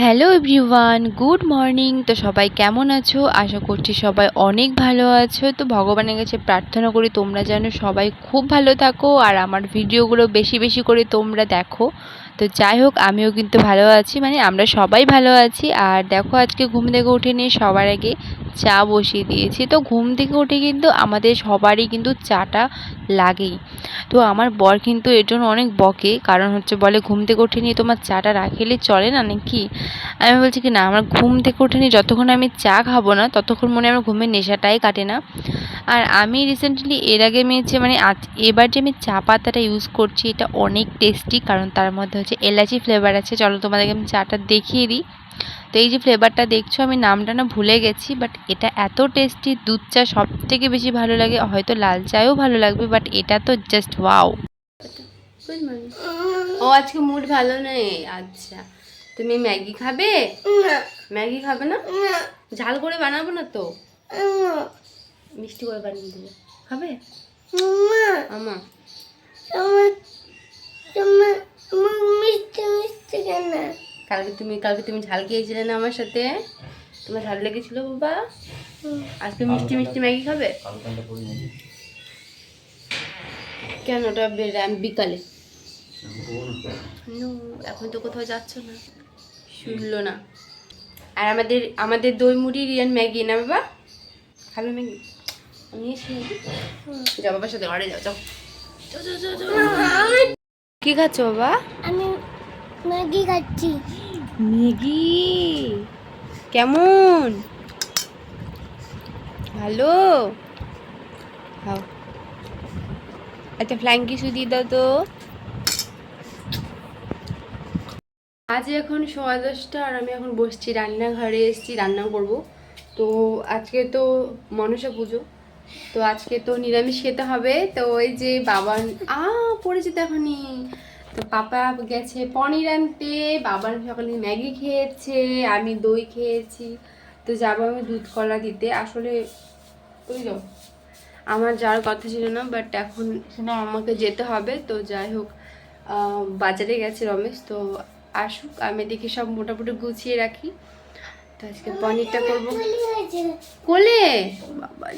Hello everyone, good morning. তো সবাই কেমন আছো? আশা করছি সবাই অনেক ভালো আছো। তো ভগবানের কাছে প্রার্থনা করি তোমরা যেন সবাই খুব ভালো থাকো আর আমার ভিডিওগুলো বেশি বেশি করে তোমরা দেখো। তো যাই হোক, আমিও কিন্তু ভালো আছি। মানে আমরা সবাই ভালো আছি। আর দেখো, আজকে ঘুম থেকে উঠে নিয়ে সবার আগে চা বসিয়ে দিয়েছি। তো ঘুম থেকে উঠে কিন্তু আমাদের সবারই কিন্তু চাটা লাগেই। তো আমার বর কিন্তু এর জন্য অনেক বকে, কারণ হচ্ছে বলে, ঘুম থেকে উঠে নিয়ে তোমার চাটা রাখিলে চলে না নাকি? আমি বলছি কি, না, আমার ঘুম থেকে উঠে নিয়ে যতক্ষণ আমি চা খাব না, ততক্ষণ মনে আমার ঘুমের নেশাটাই কাটে না। আর আমি রিসেন্টলি এর আগে হচ্ছে মানে আজ এবার যে আমি চা পাতাটা ইউজ করছি, এটা অনেক টেস্টি কারণ তার মধ্যে হচ্ছে এলাচি ফ্লেভার আছে। চলো তোমাদেরকে আমি চাটা দেখিয়ে দিই। তো এই যে ফ্লেভারটা দেখছ আমি নামটা না ভুলে গেছি বাট এটা এত টেস্টি দুধ চা সব থেকে বেশি ভালো লাগে। হয়তো লাল চায়ও ভালো লাগবে বাট এটা তো জাস্ট ওয়াও ও আজকে মুড ভালো নেই। আচ্ছা। তুমি ম্যাগি খাবে? ম্যাগি খাবে না? ঝাল করে বানাবো না তো? মিষ্টি করে বানিয়ে দেবো। খাবে? আমা। কালকে তুমি কালকে তুমি ঝাল খেয়েছিলে না আমার সাথে? তোমার ঝাল লেগেছিল বাবা? আজকে মিষ্টি মিষ্টি ম্যাগি খাবে? কেন ওটা বিকালে। এখন তো কোথাও যাচ্ছ না। শুনলো না। আর আমাদের আমাদের দই মুড়ি রিয়ান ম্যাগি না বাবা? খাবে ম্যাগি। আমি এসে ম্যাগি বাবার সাথে ঘরে যাও যাও। যাও, যাও, যাও, যাও। কি খাচ্ছ বাবা? আমি ম্যাগি খাচ্ছি। ম্যাগি। কেমন? ভালো? খাও আচ্ছা ফ্লাইং কিছু দিয়ে দাও তো। আজ এখন সোয়া দশটা আর আমি এখন বসছি রান্নাঘরে, এসেছি রান্না করব। তো আজকে তো মনসা পুজো। তো আজকে তো নিরামিষ খেতে হবে। তো ওই যে বাবা আ, পড়েছে তো এখনই। তো পাপা গেছে পনির আনতে বাবার সকালে ম্যাগি খেয়েছে আমি দই খেয়েছি। তো যাব আমি দুধ কলা দিতে। আসলে বুঝলো আমার যাওয়ার কথা ছিল না বাট এখন আমাকে যেতে হবে। তো যাই হোক বাজারে গেছে রমেশ তো আসুক আমি দেখি সব মোটামুটি গুছিয়ে রাখি। তো আজকে পনিরটা করব। কোলে? বাবা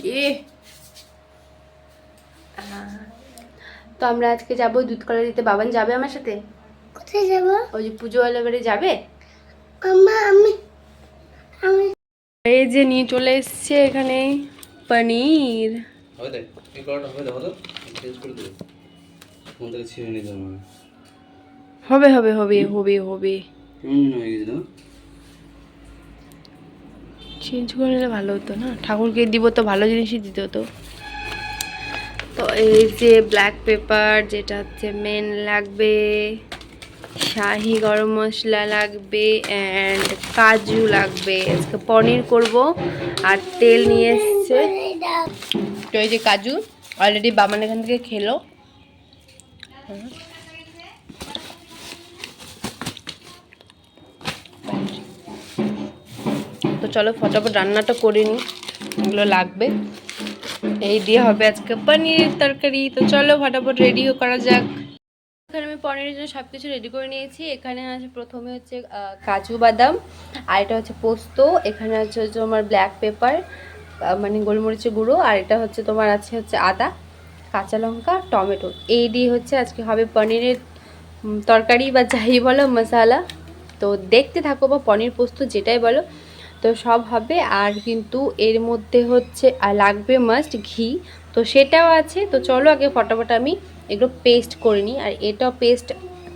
আহ, তো আমরা আজকে যাব দুধ কলা দিতে। বাবান যাবে আমার সাথে? কোথায় যাব? ওই যে পুজোওয়ালা বাড়ি যাবে? মামা আমি আমি এই যে নিয়ে চলে এসছে এখানে পনির। হবে দেখ এই করাটা হবে দেখো তো। চেঞ্জ করে দেবো। ফোন থেকে ছিঁড়ে নিতে হবে হবে হবে হবে হবে। হবে হয়ে গেছে চেঞ্জ করে নিলে ভালো হতো না? ঠাকুরকে দিব তো ভালো জিনিসই দিতে হতো। তো এই যে ব্ল্যাক পেপার যেটা হচ্ছে মেন লাগবে, শাহি গরম মশলা লাগবে অ্যান্ড কাজু লাগবে। আজকে পনির করব আর তেল নিয়ে এসছে। তো এই যে কাজু অলরেডি বামান এখান থেকে খেলো। তো চলো, ফটাফট রান্নাটা করে নিই এগুলো লাগবে। এই দিয়ে হবে আজকে পনিরের তরকারি। তো চলো ফটাফট রেডি করা যাক। এখানে আমি পনিরের জন্য সব কিছু রেডি করে নিয়েছি। এখানে আছে প্রথমে হচ্ছে কাজু বাদাম, আর এটা হচ্ছে পোস্ত, এখানে আছে হচ্ছে তোমার ব্ল্যাক পেপার মানে গোলমরিচের গুঁড়ো, আর এটা হচ্ছে তোমার আছে হচ্ছে আদা, কাঁচা লঙ্কা, টমেটো। এই দিয়ে হচ্ছে আজকে হবে পনিরের তরকারি বা যাই বলো মশালা। তো দেখতে থাকো বা পনির পোস্ত যেটাই বলো তো সব হবে। আর কিন্তু এর মধ্যে হচ্ছে লাগবে মাস্ট ঘি। তো সেটাও আছে। তো চলো আগে ফটাফট আমি এগুলো পেস্ট করে নিই। আর এটাও পেস্ট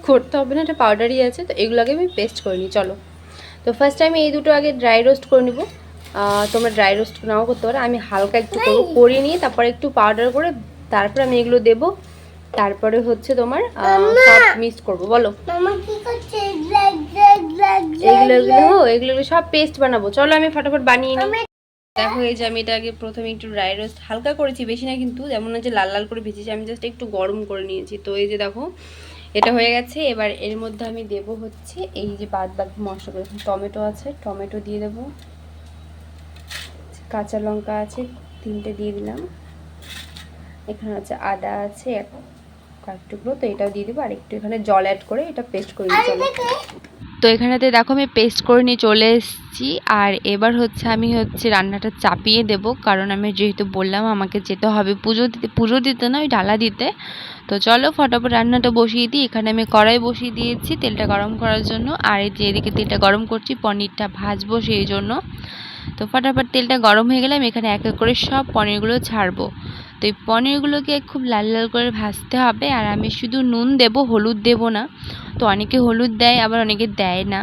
করতে হবে না এটা পাউডারই আছে। তো এগুলো আগে আমি পেস্ট করে নিই। চলো। তো ফার্স্ট আমি এই দুটো আগে ড্রাই রোস্ট করে নেব। তোমরা ড্রাই রোস্ট নাও করতে পারো। আমি হালকা একটু করব করে নিয়ে তারপরে একটু পাউডার করে তারপরে আমি এগুলো দেবো। তারপরে হচ্ছে তোমার সব মিক্স করব। বলো। এগুলো এগুলো এগুলো সব পেস্ট বানাবো। চলো আমি ফটাফট বানিয়ে নিই। দেখো এই যে আমি এটা আগে প্রথমে একটু ড্রাই রোস্ট হালকা করেছি বেশি না কিন্তু যেমন না যে লাল লাল করে ভেজেছি আমি জাস্ট একটু গরম করে নিয়েছি। তো এই যে দেখো এটা হয়ে গেছে। এবার এর মধ্যে আমি দেব হচ্ছে এই যে বাদ বাকি মশলা টমেটো আছে টমেটো দিয়ে দেবো। কাঁচা লঙ্কা আছে তিনটে দিয়ে দিলাম। এখানে আছে আদা আছে এক কয়েক টুকরো তো এটাও দিয়ে দেবো। আর একটু এখানে জল অ্যাড করে এটা পেস্ট করে চলো। তো এখানেতে দেখো আমি পেস্ট করে নিয়ে চলে এসেছি। আর এবার হচ্ছে আমি হচ্ছে রান্নাটা চাপিয়ে দেব। কারণ আমি যেহেতু বললাম আমাকে যেতে হবে পুজো দিতে পুজো দিতে না ওই ডালা দিতে। তো চলো ফটাফট রান্নাটা বসিয়ে দিই। এখানে আমি কড়াই বসিয়ে দিয়েছি তেলটা গরম করার জন্য। আর এই যে এদিকে তেলটা গরম করছি, পনিরটা ভাজবো সেই জন্য। তো ফটাফট তেলটা গরম হয়ে গেলে আমি এখানে এক এক করে সব পনিরগুলো ছাড়বো। তো এই পনিরগুলোকে খুব লাল লাল করে ভাজতে হবে। আর আমি শুধু নুন দেব, হলুদ দেব না। তো অনেকে হলুদ দেয়, আবার অনেকে দেয় না।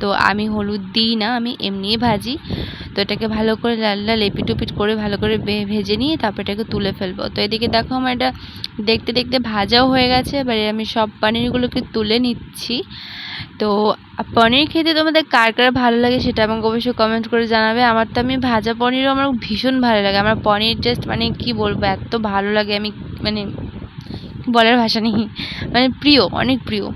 তো আমি হলুদ দিই না, আমি এমনিই ভাজি। তো এটাকে ভালো করে লাল লাল এপিট ওপিট করে ভালো করে ভেজে নিয়ে তারপর এটাকে তুলে ফেলব। তো এদিকে দেখো আমার এটা দেখতে দেখতে ভাজাও হয়ে গেছে। এবারে আমি সব পনিরগুলোকে তুলে নিচ্ছি। তো, পনির খেতে তোমাদের কার কার ভালো লাগে সেটা আমাকে অবশ্যই কমেন্ট করে জানাবে। আমার তো আমি ভাজা পনিরও আমার ভীষণ ভালো লাগে। আমার পনির জাস্ট মানে কি বলব, এত ভালো লাগে আমি মানে বলার ভাষা নেই। মানে প্রিয়, অনেক প্রিয়।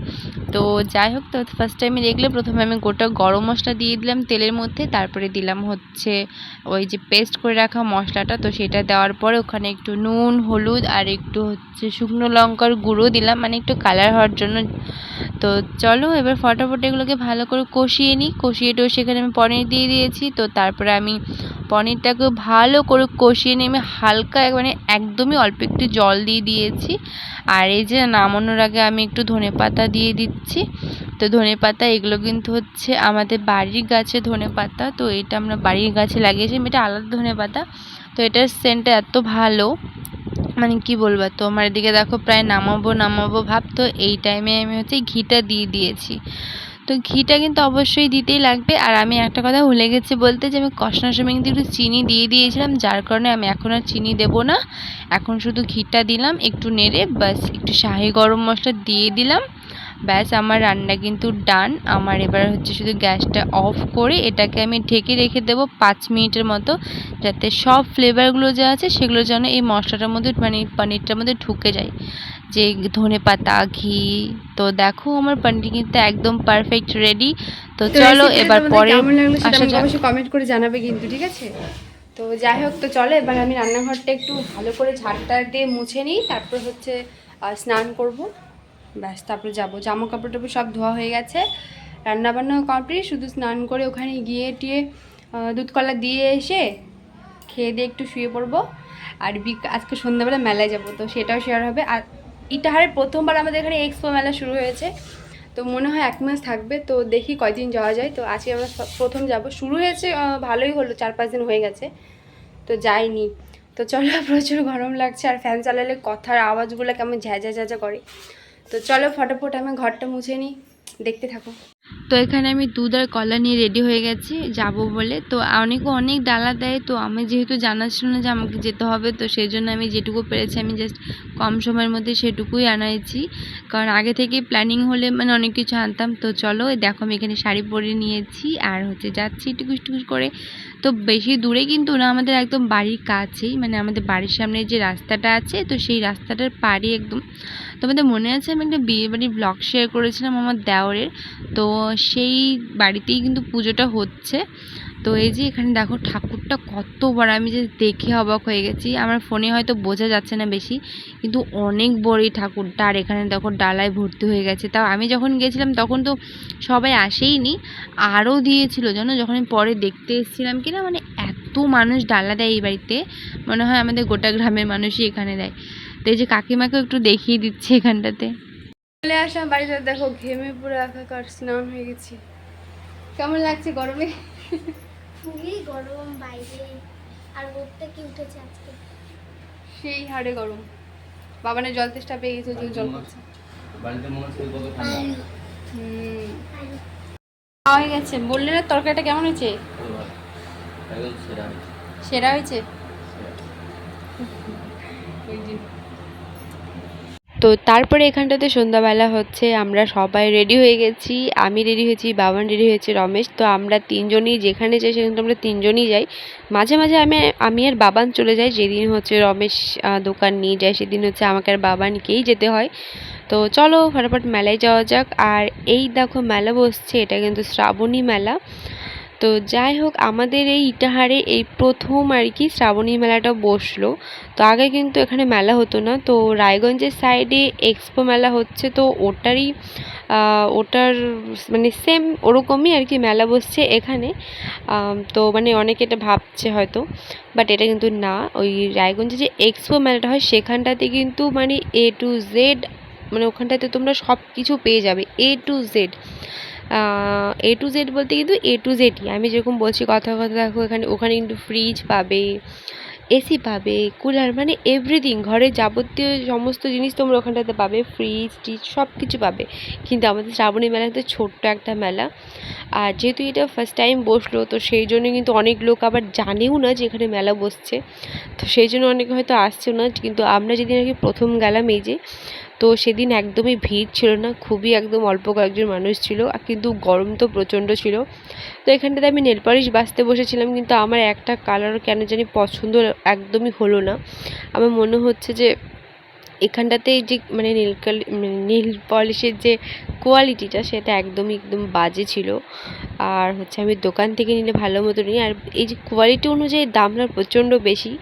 তো যাই হোক, তো ফার্স্ট টাইমে দেখলে প্রথমে আমি গোটা গরম মশলা দিয়ে দিলাম তেলের মধ্যে, তারপরে দিলাম হচ্ছে ওই যে পেস্ট করে রাখা মশলাটা, তো সেটা দেওয়ার পরে ওখানে একটু নুন, হলুদ আর একটু হচ্ছে শুকনো লঙ্কার গুঁড়ো দিলাম মানে একটু কালার হওয়ার জন্য। তো চলো এবার ফটাফট এগুলোকে ভালো করে কষিয়ে নিই, কষিয়ে সেখানে আমি পনির দিয়ে দিয়েছি, তো তারপরে আমি পনিরটাকে ভালো করে কষিয়ে নিয়ে আমি হালকা মানে একদমই অল্প একটু জল দিয়ে দিয়েছি। আর এই যে নামানোর আগে আমি একটু ধনে পাতা দিয়ে দিচ্ছি। তো ধনে পাতা এগুলো কিন্তু হচ্ছে আমাদের বাড়ির গাছে ধনে পাতা তো এটা আমরা বাড়ির গাছে লাগিয়েছি। এটা আলাদা ধনে পাতা তো এটার সেন্টটা এত ভালো। মানে কি বলব? তো আমার এদিকে দেখো প্রায় নামাবো নামাবো ভাব। তো এই টাইমে আমি হচ্ছে ঘিটা দিয়ে দিয়েছি। তো ঘিটা কিন্তু অবশ্যই দিতেই লাগবে। আর আমি একটা কথা ভুলে গেছি বলতে যে, আমি কষানোর সময় কিন্তু একটু চিনি দিয়ে দিয়েছিলাম, যার কারণে আমি এখন আর চিনি দেব না। এখন শুধু ঘিটা দিলাম, একটু নেড়ে, ব্যাস, একটু শাহি গরম মশলা দিয়ে দিলাম। ব্যাস আমার রান্না কিন্তু ডান। আমার এবার হচ্ছে শুধু গ্যাসটা অফ করে এটাকে আমি ঢেকে রেখে দেবো পাঁচ মিনিটের মতো যাতে সব ফ্লেভারগুলো যা আছে সেগুলো যেন এই মশলাটার মধ্যে মানে পনিরটার মধ্যে ঢুকে যায়। যে ধনে পাতা ঘি তো দেখো আমার পনির কিন্তু একদম পারফেক্ট রেডি তো চলো এবার পরে কমেন্ট করে জানাবে কিন্তু ঠিক আছে? তো যাই হোক তো চলো এবার আমি রান্নাঘরটা একটু ভালো করে ঝাড়টা দিয়ে মুছে নিই তারপর হচ্ছে স্নান করব। ব্যাস, তারপরে যাব। জামা কাপড় টাপড় সব ধোয়া হয়ে গেছে। রান্না বান্না কমপ্লিট, শুধু স্নান করে ওখানে গিয়ে টিয়ে দুধ কলা দিয়ে এসে খেয়ে দিয়ে একটু শুয়ে পড়ব। আর আজকে সন্ধ্যাবেলা মেলায় যাব, তো সেটাও শেয়ার হবে। আর ইটাহারের প্রথমবার আমাদের এখানে এক্সপো মেলা শুরু হয়েছে। তো মনে হয় এক মাস থাকবে, তো দেখি কয়দিন যাওয়া যায়। তো আজকে আমরা প্রথম যাব। শুরু হয়েছে ভালোই হলো, চার পাঁচ দিন হয়ে গেছে। তো যাইনি। তো চলো, প্রচুর গরম লাগছে। আর ফ্যান চালালে কথার আওয়াজগুলো কেমন ঝ্যাঝা ঝ্যাঝা করে। তো চলো ফটোফট আমি ঘরটা মুছে নিই। দেখতে থাকো। তো এখানে আমি দুধ আর কলা নিয়ে রেডি হয়ে গেছি, যাব বলে। তো অনেকে অনেক ডালা দেয়, তো আমি যেহেতু জানা ছিল না যে আমাকে যেতে হবে, তো সেই জন্য আমি যেটুকু পেরেছি আমি জাস্ট কম সময়ের মধ্যে সেটুকুই আনাইছি। কারণ আগে থেকে প্ল্যানিং হলে মানে অনেক কিছু আনতাম। তো চলো দেখো আমি এখানে শাড়ি পরে নিয়েছি আর হচ্ছে যাচ্ছি টুকুস টুকুস করে। তো বেশি দূরে কিন্তু না, আমাদের একদম বাড়ির কাছেই মানে আমাদের বাড়ির সামনে যে রাস্তাটা আছে, তো সেই রাস্তাটার পাড়ে একদম। তোমাদের মনে আছে আমি একটা বিয়ে বাড়ির ব্লগ শেয়ার করেছিলাম আমার দেওরের? তো সেই বাড়িতেই কিন্তু পুজোটা হচ্ছে। তো এই যে এখানে দেখো ঠাকুরটা কত বড় আমি যে দেখে অবাক হয়ে গেছি। আমার ফোনে হয়তো বোঝা যাচ্ছে না বেশি, কিন্তু অনেক বড় এই ঠাকুরটা। আর এখানে দেখো ডালায় ভর্তি হয়ে গেছে। তাও আমি যখন গেছিলাম তখন তো সবাই আসেইনি, আরও দিয়েছিল জানো? যখন আমি পরে দেখতে এসেছিলাম কি না মানে এত মানুষ ডালা দেয় এই বাড়িতে। মনে হয় আমাদের গোটা গ্রামের মানুষই এখানে দেয়। তো এই যে কাকিমাকেও একটু দেখিয়ে দিচ্ছে এখানটাতে। চলে আসলাম বাড়িতে। দেখো ঘেমে পুরো একাকার স্নান হয়ে গেছি। কেমন লাগছে গরমে? খুবই গরম বাইরে আর রোদটা কি উঠেছে আজকে? সেই হাড়ে গরম। বাবানের জল তেষ্টা পেয়ে গেছে ওই জন্য জল করছে বাড়িতে মনে হচ্ছে কত ঠান্ডা। হুম। খাওয়া হয়ে গেছে। বললে না তরকারিটা কেমন হয়েছে। সেরা সেরা হয়েছে? ওই যে। তো তারপরে এখানটাতে সন্ধ্যাবেলা হচ্ছে আমরা সবাই রেডি হয়ে গেছি। আমি রেডি হয়েছি, বাবান রেডি হয়েছে, রমেশ। তো আমরা তিনজনই যেখানে যাই সেখানে আমরা তিনজনই যাই। মাঝে মাঝে আমি আমি আর বাবান চলে যাই। যেদিন হচ্ছে রমেশ দোকান নিয়ে যায়, সেদিন হচ্ছে আমাকে আর বাবানকেই যেতে হয়। তো চলো, ফটাফট মেলায় যাওয়া যাক। আর এই দেখো, মেলা বসছে। এটা কিন্তু শ্রাবণী মেলা। তো যাই হোক, আমাদের এই ইটাহারে এই প্রথম আর কি শ্রাবণী মেলাটা বসল। তো আগে কিন্তু এখানে মেলা হতো না, তো রায়গঞ্জের সাইডে এক্সপো মেলা হচ্ছে, তো ওটারই ওটার মানে সেম ওরকমই আর কি মেলা বসছে এখানে। তো মানে অনেকে এটা ভাবছে হয়তো বাট এটা কিন্তু না। ওই রায়গঞ্জে যে এক্সপো মেলাটা হয়, সেখানটাতে কিন্তু মানে এ টু জেড মানে ওখানটাতে তোমরা সব কিছু পেয়ে যাবে। A to Z A to Z বলতে কিন্তু এ টু জেডই আমি যেরকম বলছি কথা কথা, দেখো, এখানে, ওখানে কিন্তু ফ্রিজ পাবে এসি পাবে কুলার মানে এভরিথিং ঘরের যাবতীয় সমস্ত জিনিস তোমরা ওখানটাতে পাবে ফ্রিজ টিজ সব কিছু পাবে। কিন্তু আমাদের শ্রাবণী মেলা তো ছোট্ট একটা মেলা। আর যেহেতু এটা ফার্স্ট টাইম বসল, তো সেই জন্য কিন্তু অনেক লোক আবার জানেও না যে এখানে মেলা বসছে। তো সেই জন্য অনেকে হয়তো আসছেও না। কিন্তু আমরা যেদিন আর কি প্রথম গেলাম, এই যে তো সেদিন একদমই ভিড় ছিল না, খুবই একদম অল্প কয়েকজন মানুষ ছিল, আর কিন্তু গরম তো প্রচণ্ড ছিল। তো এখানটাতে আমি নেলপালিশ বাসতে বসেছিলাম, কিন্তু আমার একটা কালার কেন জানি পছন্দ একদমই হলো না। আমার মনে হচ্ছে যে এখানটাতে যে মানে নীল কালি নীল পলিশের যে কোয়ালিটিটা সেটা একদমই একদম বাজে ছিল। আর হচ্ছে আমি দোকান থেকে নিলে ভালো মতো নিই। আর এই যে কোয়ালিটি অনুযায়ী দামটা প্রচণ্ড বেশি।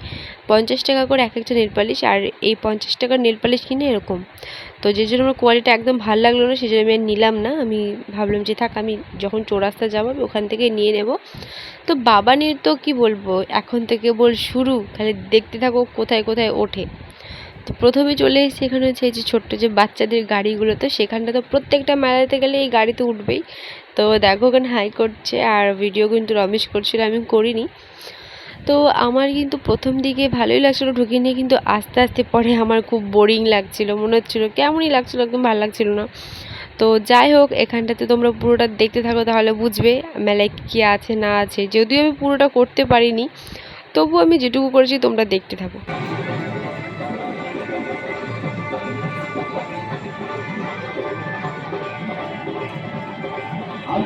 পঞ্চাশ টাকা করে এক একটা নেল পালিশ। আর এই পঞ্চাশ টাকার নেল পালিশ কিনে এরকম। তো যে জন্য আমার কোয়ালিটি একদম ভালো লাগল না, সেই জন্য আমি নিলাম না। আমি ভাবলাম যে থাক, আমি যখন চৌরাস্তা যাব, আমি ওখান থেকে নিয়ে নেব। তো বাবানির তো কি বলব? এখন থেকে বল শুরু। খালি দেখতে থাকো কোথায় কোথায় ওঠে। প্রথমে চলে এসেছি, এখানে হচ্ছে এই যে ছোট্ট যে বাচ্চাদের গাড়িগুলো তো সেখানটা তো প্রত্যেকটা মেলাতে গেলে এই গাড়িতে উঠবেই। তো দেখো ওখানে হাই করছে আর ভিডিও কিন্তু রমেশ করছিল আমি করিনি। তো আমার কিন্তু প্রথম দিকে ভালোই লাগছিল ঢুকে নিয়ে কিন্তু আস্তে আস্তে পরে আমার খুব বোরিং লাগছিল। মনে হচ্ছিল কেমনই লাগছিল, একদম ভালো লাগছিল না। তো যাই হোক, এখানটাতে তোমরা পুরোটা দেখতে থাকো, তাহলে বুঝবে মেলায় কী আছে, না আছে। যদিও আমি পুরোটা করতে পারিনি তবু আমি যেটুকু করেছি তোমরা দেখতে থাকো।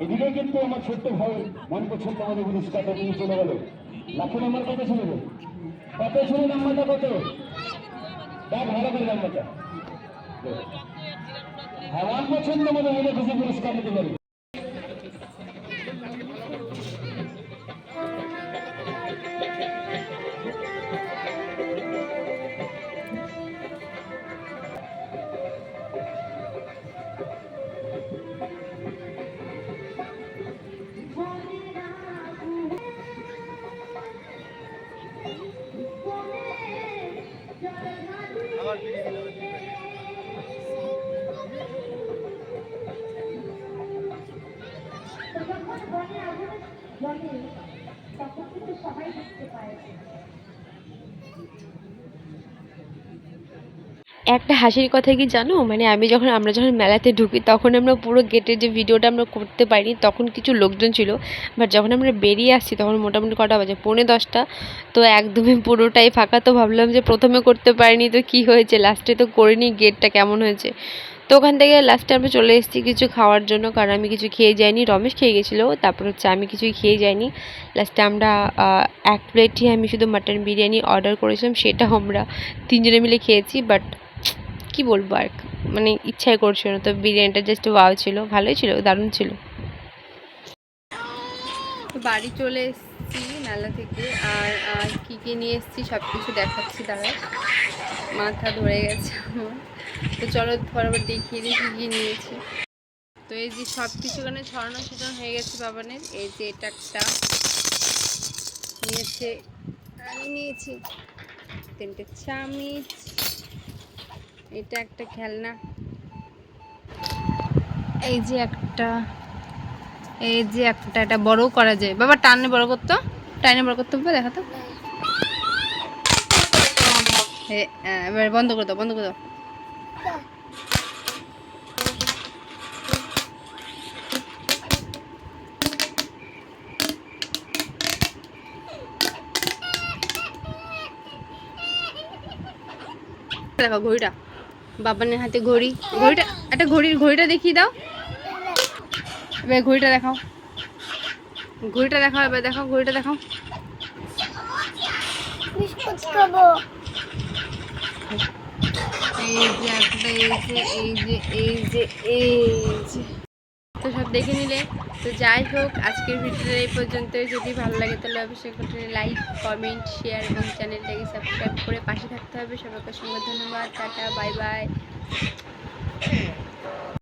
এদিকে কিন্তু আমার ছোট্ট ভাই মন পছন্দ আমাদের পুরস্কারটা নিয়ে চলে গেল। লাখো নাম্বার কত ছিল? কত ছিল নাম্বারটা কত? দেখ, ভালো করে নাম্বারটা। হ্যাঁ মন পছন্দ মনে হলে খুশি পুরস্কার নিতে পারবে একটা হাসির কথা কি জানো? মানে আমি যখন, আমরা যখন মেলাতে ঢুকি, তখন আমরা পুরো গেটের যে ভিডিওটা আমরা করতে পারিনি, তখন কিছু লোকজন ছিল। বাট যখন আমরা বেরিয়ে আসছি, তখন মোটামুটি কটা বাজে? পৌনে দশটা। তো একদমই পুরোটাই ফাঁকা। তো ভাবলাম যে প্রথমে করতে পারিনি, তো কি হয়েছে? লাস্টে তো করিনি, গেটটা কেমন হয়েছে? তো ওখান থেকে লাস্টে আমরা চলে এসেছি কিছু খাওয়ার জন্য, কারণ আমি কিছু খেয়ে যাইনি। রমেশ খেয়ে গেছিল, তারপর হচ্ছে আমি কিছুই খেয়ে যাইনি। লাস্টে আমরা এক প্লেটই আমি শুধু মাটন বিরিয়ানি অর্ডার করেছিলাম সেটা আমরা তিনজনে মিলে খেয়েছি। বাট কি বলব আর? মানে ইচ্ছাই করছিল না। তো বিরিয়ানিটা জাস্ট ওয়াও ছিল, ভালোই ছিল, দারুণ ছিল। বাড়ি চলে এসেছি মেলা থেকে, আর আর কী কী নিয়ে এসেছি সব কিছু দেখাচ্ছি তারা মাথা ধরে গেছে আমার। তো চলো বরাবর দেখিয়ে দিই কী কী নিয়েছি। তো এই যে সব কিছু এখানে ছড়ানো ছিটানো হয়ে গেছে বাবানের। এই যে এটা একটা নিয়েছে, আমি নিয়েছি। তিনটে চামিচ এটা একটা খেলনা। এই যে একটা, এই যে একটা, এটা বড় করা যায়। বাবা, টানে বড় করতো? টানে বড় করতে হবে দেখাতো। এবার বন্ধ করে দাও, বন্ধ করে দাও। দেখো, ঘড়িটা। বাবানের হাতে ঘড়ি। ঘড়িটা একটা ঘড়ির ঘড়িটা দেখিয়ে দাও। এবার ঘড়িটা দেখাও। ঘড়িটা দেখাও, এবার দেখাও, ঘড়িটা দেখাও। এই যে এই যে এই যে এই যে এই যে তো সব দেখে নিলে। তো যাই হোক, আজকের ভিডিওটা এই পর্যন্ত যদি ভালো লাগে, তাহলে অবশ্যই করে লাইক কমেন্ট শেয়ার এবং চ্যানেলটাকে সাবস্ক্রাইব করে পাশে থাকতে হবে। সবাইকে সঙ্গে ধন্যবাদ। Tata bye bye